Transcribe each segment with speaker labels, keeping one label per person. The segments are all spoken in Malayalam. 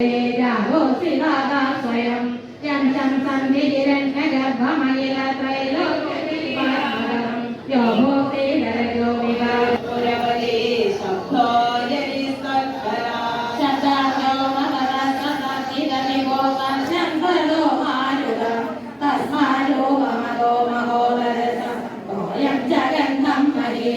Speaker 1: వేదాహో శివాదాశ్రయం యంతం సంధిరంగ గర్భమయల త్రైలోక్యం యోగోతే నరగో
Speaker 2: విభాగోరవలే శబ్దోయని సత్కరా
Speaker 1: శతాతో మహరసతిరని గోపం శంకరో మానురం తస్మాలో మహో మహోదరసం భోయం జగన్నం మహే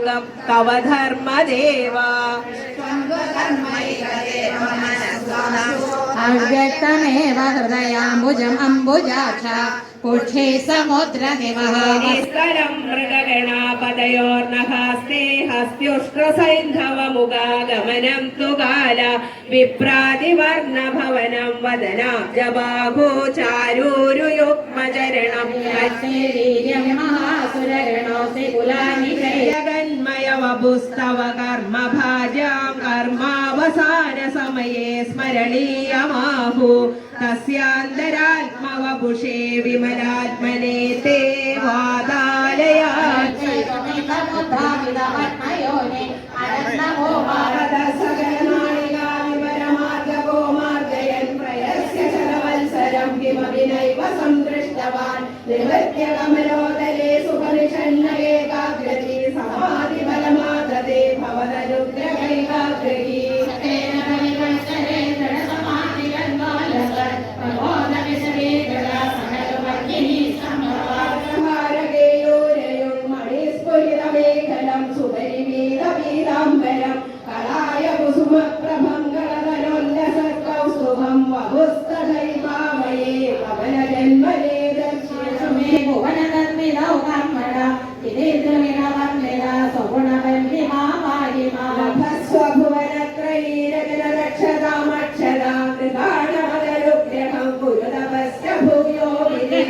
Speaker 2: त्वं तव धर्मदेव
Speaker 1: अव्यक्तमेव हृदयाम्बुजम् अम्बुजाक्ष पुष्ठे समुद्रनिवः
Speaker 2: निस्तरं मृगगणापदयोर्नः स्ते हस्त्युष्ट्रसैन्धवमुगागमनं तु गाल विप्रादिवर्णभवनं वदनाब्जबाहो चारूरुयुग्मचरणं
Speaker 1: शरीर्यं महासुरगणोऽसि कुलानि
Speaker 2: तवपुस्तव कर्म भाजां कर्मावसानसमये स्मरणीयमाहु। तस्यान्तरात्मवपुषे विमलात्मने ते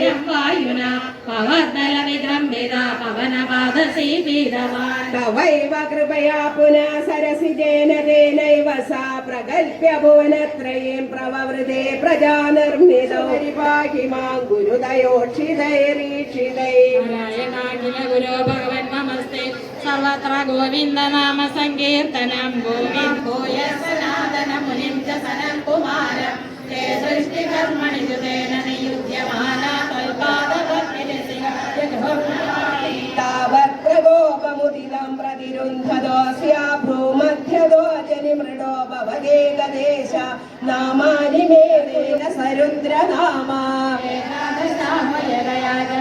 Speaker 1: വായുന പവർതല വിജംബിത പവനപാദസീപീതവാൻ
Speaker 2: തവൈവ കൃപയാ പുനഃ സരസിജേന തേനൈവ സാ പ്രഗൽഭ്യ ഭുവനത്രയീം പ്രവവൃതേ പ്രജാ നിർമ്മിതോ. പരിപാഹി മാം ഗുരുദയോക്ഷിതൈരീക്ഷിതൈ
Speaker 1: നാരായണാഖില ഭഗവൻ നമസ്തേ. സർവത്ര ഗോവിന്ദ നാമ സങ്കീർത്തനം. ഗോവിന്ദ് ഭൂയ സനാതന മുനിം ച സനം കുമാരം സൃഷ്ടികർമ്മണി ജുതേന
Speaker 2: ഏകദേശ നാമാനി മേലേന സരുദ്രനാമ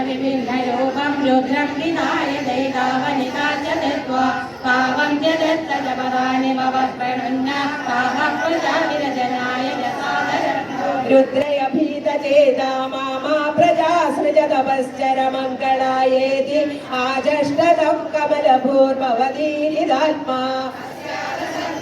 Speaker 1: വിഭിന്നരൂപം രുദ്രം വിധായ ദൈതാവനിതാചതത്വ പാവം ജഗത്ത ജപദാനി മവർപ്പണുന്ന പാവപ്രജാവിരജനായ
Speaker 2: രുദ്രയഭീതചേതാ മാമാ പ്രജാ സൃജ തപശ്ചര മംഗളായേതി ആജഷ്ടതം കമലഭൂർഭവതീരിതാത്മാ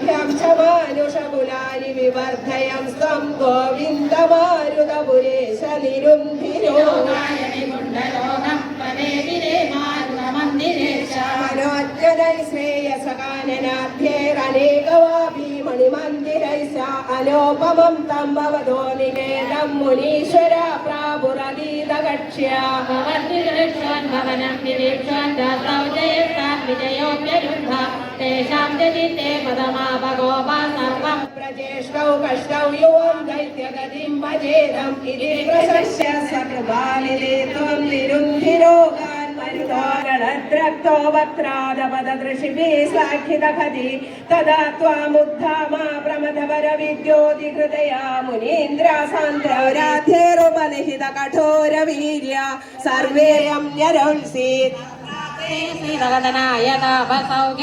Speaker 2: അഭ്യക്ഷമാനുഷകുലാനി വിവർദ്ധയം സ്വം ഗോവിന്ദമാരുതപുരേശ നിരുന്ധിരോ മനോജ്ഞതൈ ശ്രേയസകാനനാധ്യേ അനേകവാപി മണിമന്ദിരൈസ അലോപമം തം ഭവതോ നിവേദം മുനീശ്വര പ്രാപുരലീതകക്ഷ്യ
Speaker 1: ഭവനം നിരീക്ഷാൻ ദാതാവ് ജയേഷാൻ വിജയോപ്യരു तेषां जनिते पदमापगोपा सर्वं
Speaker 2: प्रचेष्टौ कष्टौ युवं दैत्यगतिं भजेदम् इति प्रशस्य सकृपालिले त्वं निरुन्धिरोगान् मरुतोगणद्रक्तो वक्त्रादपददृशिभिः साक्षितखति तदा त्वामुद्धामा प्रमथपरविद्योतिहृदया मुनीन्द्रासान्द्रौराध्यैरुपनिहितकठोरवीर्य सर्वे यं न्यरंसीत्
Speaker 1: श्रीरगदनाय तापसौख्य